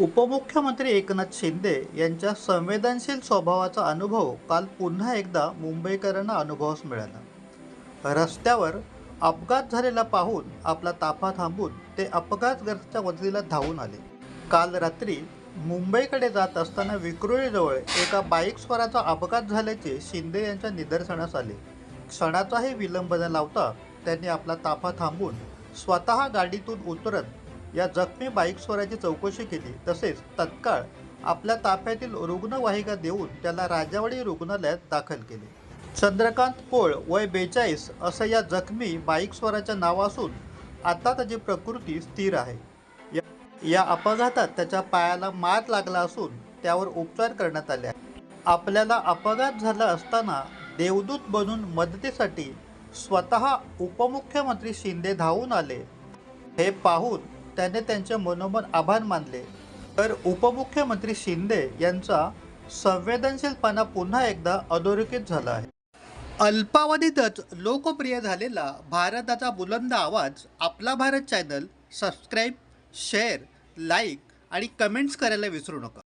उपमुख्यमंत्री एकनाथ शिंदे यांच्या संवेदनशील स्वभावाचा अनुभव काल पुन्हा एकदा मुंबईकरांना अनुभवास मिळाला. रस्त्यावर अपघात झालेला पाहून आपला ताफा थांबून ते अपघातग्रस्ताच्या वजलीला धावून आले. काल रात्री मुंबईकडे जात असताना विक्रोळीजवळ एका बाईकस्वाराचा अपघात झाल्याचे शिंदे यांच्या निदर्शनास आले. क्षणाचाही विलंब न लावता त्यांनी आपला ताफा थांबून स्वतः गाडीतून उतरत या जखमी बाईक स्वराची चौकशी केली. तसेच तत्काळ आपल्या ताफ्यातील रुग्णवाहिका देऊन त्याला राजावाडी रुग्णालयात दाखल केले. चंद्रकांत पोळ वय बेचाळीस असं या जखमी बाईक स्वराच्या नाव असून आता त्याची प्रकृती स्थिर आहे. या- या अपघातात त्याच्या पायाला मार लागला असून त्यावर उपचार करण्यात आले आपल्याला अपघात झाला असताना देवदूत बनून मदतीसाठी स्वतः उपमुख्यमंत्री शिंदे धावून आले. हे पाहून त्याने त्यांचे मनोमन आभार मानले. तर उपमुख्यमंत्री शिंदे यांचा संवेदनशीलपणा पुन्हा एकदा अधोरेखित झाला आहे. अल्पावधीतच लोकप्रिय झालेला भारताचा बुलंद आवाज आपला Bharat channel subscribe share like आणि कमेंट्स करायला विसरू नका.